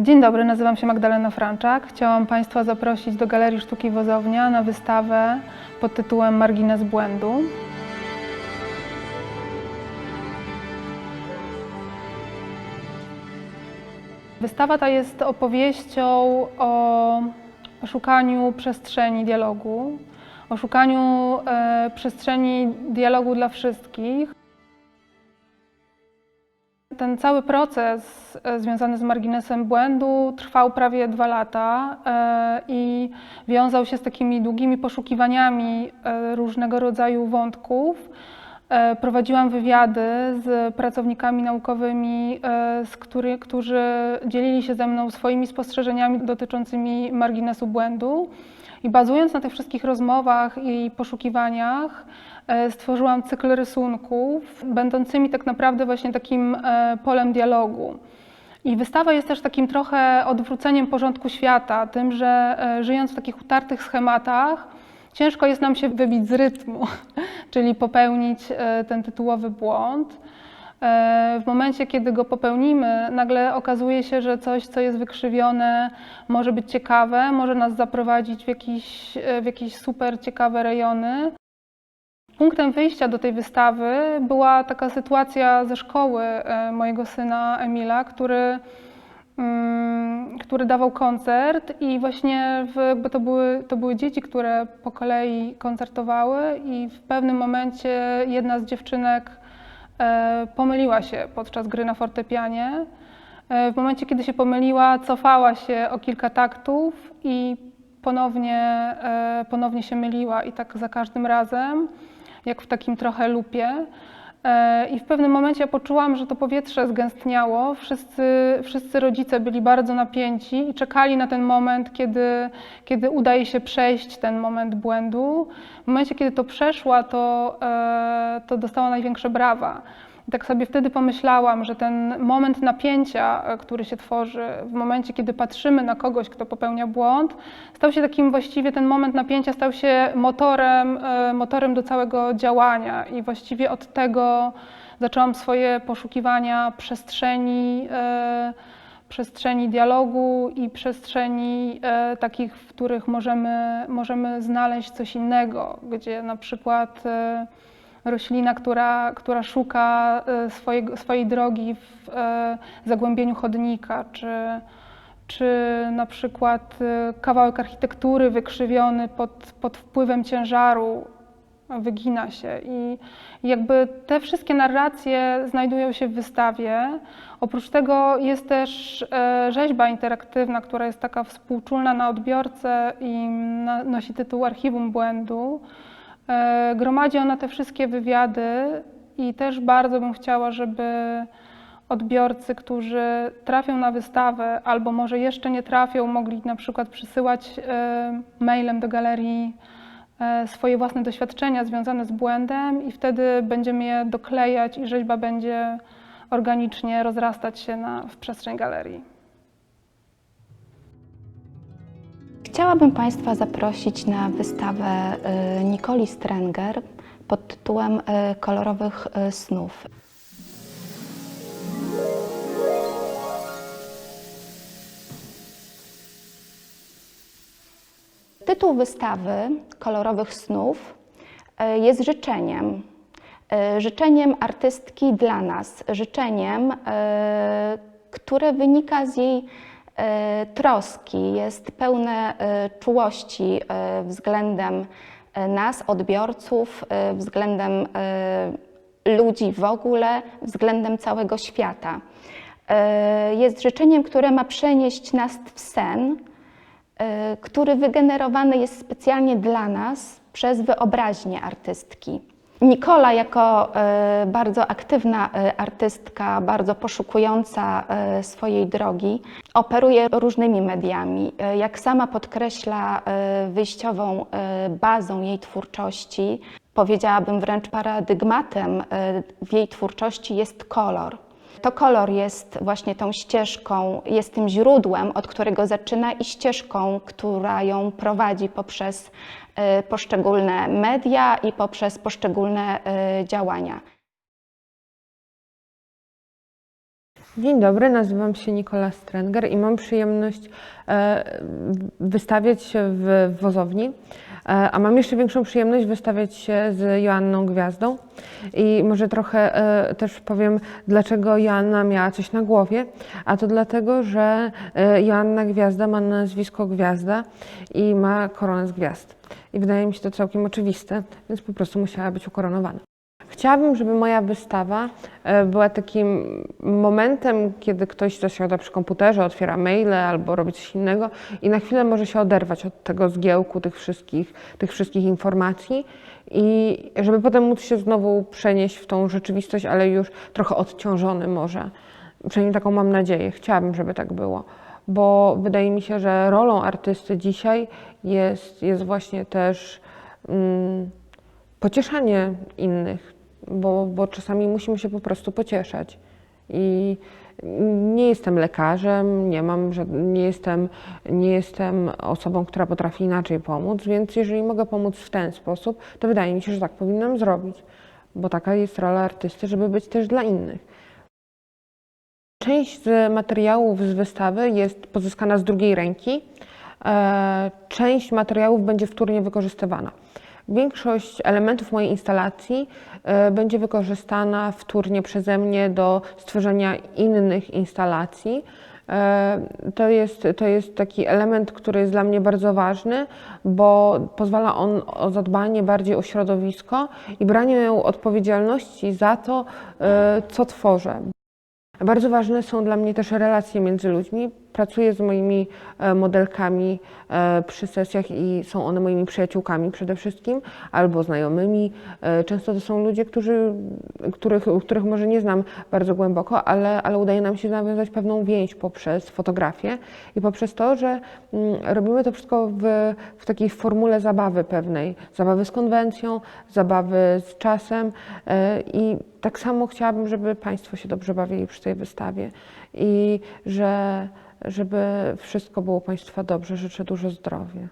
Dzień dobry, nazywam się Magdalena Franczak. Chciałam Państwa zaprosić do Galerii Sztuki Wozownia na wystawę pod tytułem Margines Błędu. Wystawa ta jest opowieścią o szukaniu przestrzeni dialogu, o szukaniu e, przestrzeni dialogu dla wszystkich. Ten cały proces e, związany z marginesem błędu trwał prawie dwa lata e, i wiązał się z takimi długimi poszukiwaniami e, różnego rodzaju wątków. Prowadziłam wywiady z pracownikami naukowymi, z który, którzy dzielili się ze mną swoimi spostrzeżeniami dotyczącymi marginesu błędu. I bazując na tych wszystkich rozmowach i poszukiwaniach, stworzyłam cykl rysunków, będącymi tak naprawdę właśnie takim e, polem dialogu. I wystawa jest też takim trochę odwróceniem porządku świata, tym, że e, żyjąc w takich utartych schematach, ciężko jest nam się wybić z rytmu, czyli popełnić e, ten tytułowy błąd. E, W momencie, kiedy go popełnimy, nagle okazuje się, że coś, co jest wykrzywione, może być ciekawe, może nas zaprowadzić w jakieś, e, w jakieś super ciekawe rejony. Punktem wyjścia do tej wystawy była taka sytuacja ze szkoły e, mojego syna Emila, który, mm, który dawał koncert i właśnie w, to, były, to były dzieci, które po kolei koncertowały i w pewnym momencie jedna z dziewczynek e, pomyliła się podczas gry na fortepianie. E, W momencie, kiedy się pomyliła, cofała się o kilka taktów i ponownie, ponownie się myliła i tak za każdym razem, jak w takim trochę lupie. E, I w pewnym momencie poczułam, że to powietrze zgęstniało. Wszyscy, wszyscy rodzice byli bardzo napięci i czekali na ten moment, kiedy, kiedy udaje się przejść ten moment błędu. W momencie, kiedy to przeszła, to, e, to dostała największe brawa. I tak sobie wtedy pomyślałam, że ten moment napięcia, e, który się tworzy w momencie, kiedy patrzymy na kogoś, kto popełnia błąd, stał się takim właściwie ten moment napięcia stał się motorem, e, motorem do całego działania. I właściwie od tego zaczęłam swoje poszukiwania przestrzeni, e, przestrzeni dialogu i przestrzeni takich, w których możemy, możemy znaleźć coś innego, gdzie na przykład roślina, która, która szuka e, swojego, swojej drogi w e, zagłębieniu chodnika, czy, czy na przykład e, kawałek architektury wykrzywiony pod, pod wpływem ciężaru wygina się. I jakby te wszystkie narracje znajdują się w wystawie. Oprócz tego jest też rzeźba interaktywna, która jest taka współczulna na odbiorcę i nosi tytuł Archiwum Błędu. E, Gromadzi ona te wszystkie wywiady i też bardzo bym chciała, żeby odbiorcy, którzy trafią na wystawę albo może jeszcze nie trafią, mogli na przykład przysyłać e, mailem do galerii e, swoje własne doświadczenia związane z błędem i wtedy będziemy je doklejać i rzeźba będzie organicznie rozrastać się na, w przestrzeń galerii. Chciałabym Państwa zaprosić na wystawę y, Nikoli Strenger pod tytułem y, Kolorowych y, snów. Tytuł wystawy Kolorowych snów jest życzeniem. Życzeniem artystki dla nas, życzeniem, które wynika z jej troski, jest pełne e, czułości e, względem e, nas, odbiorców, e, względem e, ludzi w ogóle, względem całego świata. E, Jest życzeniem, które ma przenieść nas w sen, e, który wygenerowany jest specjalnie dla nas przez wyobraźnię artystki. Nikola, jako e, bardzo aktywna e, artystka, bardzo poszukująca e, swojej drogi, operuje różnymi mediami. Jak sama podkreśla, wyjściową bazą jej twórczości, powiedziałabym wręcz paradygmatem w jej twórczości jest kolor. To kolor jest właśnie tą ścieżką, jest tym źródłem, od którego zaczyna i ścieżką, która ją prowadzi poprzez e, poszczególne media i poprzez poszczególne e, działania. Dzień dobry, nazywam się Nikola Strenger i mam przyjemność e, wystawiać się w wozowni, e, a mam jeszcze większą przyjemność wystawiać się z Joanną Gwiazdą. I może trochę e, też powiem, dlaczego Joanna miała coś na głowie, a to dlatego, że Joanna Gwiazda ma nazwisko Gwiazda i ma koronę z gwiazd. I wydaje mi się to całkiem oczywiste, więc po prostu musiała być ukoronowana. Chciałabym, żeby moja wystawa e, była takim momentem, kiedy ktoś zasiada przy komputerze, otwiera maile albo robi coś innego i na chwilę może się oderwać od tego zgiełku tych wszystkich, tych wszystkich informacji i żeby potem móc się znowu przenieść w tą rzeczywistość, ale już trochę odciążony może. Przynajmniej taką mam nadzieję. Chciałabym, żeby tak było, bo wydaje mi się, że rolą artysty dzisiaj jest, jest właśnie też. Mm, pocieszanie innych, bo, bo czasami musimy się po prostu pocieszać. I nie jestem lekarzem, nie mam, nie jestem, nie jestem osobą, która potrafi inaczej pomóc, więc jeżeli mogę pomóc w ten sposób, to wydaje mi się, że tak powinnam zrobić, bo taka jest rola artysty, żeby być też dla innych. Część z materiałów z wystawy jest pozyskana z drugiej ręki. E, Część materiałów będzie wtórnie wykorzystywana. Większość elementów mojej instalacji e, będzie wykorzystana wtórnie przeze mnie do stworzenia innych instalacji. E, To jest, to jest taki element, który jest dla mnie bardzo ważny, bo pozwala on o zadbanie bardziej o środowisko i branie odpowiedzialności za to, e, co tworzę. Bardzo ważne są dla mnie też relacje między ludźmi. Pracuję z moimi e, modelkami e, przy sesjach i są one moimi przyjaciółkami przede wszystkim, albo znajomymi. E, Często to są ludzie, którzy, których, których może nie znam bardzo głęboko, ale, ale udaje nam się nawiązać pewną więź poprzez fotografię i poprzez to, że mm, robimy to wszystko w, w takiej formule zabawy pewnej, zabawy z konwencją, zabawy z czasem i tak samo chciałabym, żeby Państwo się dobrze bawili przy tej wystawie i że, żeby wszystko było Państwa dobrze. Życzę dużo zdrowia.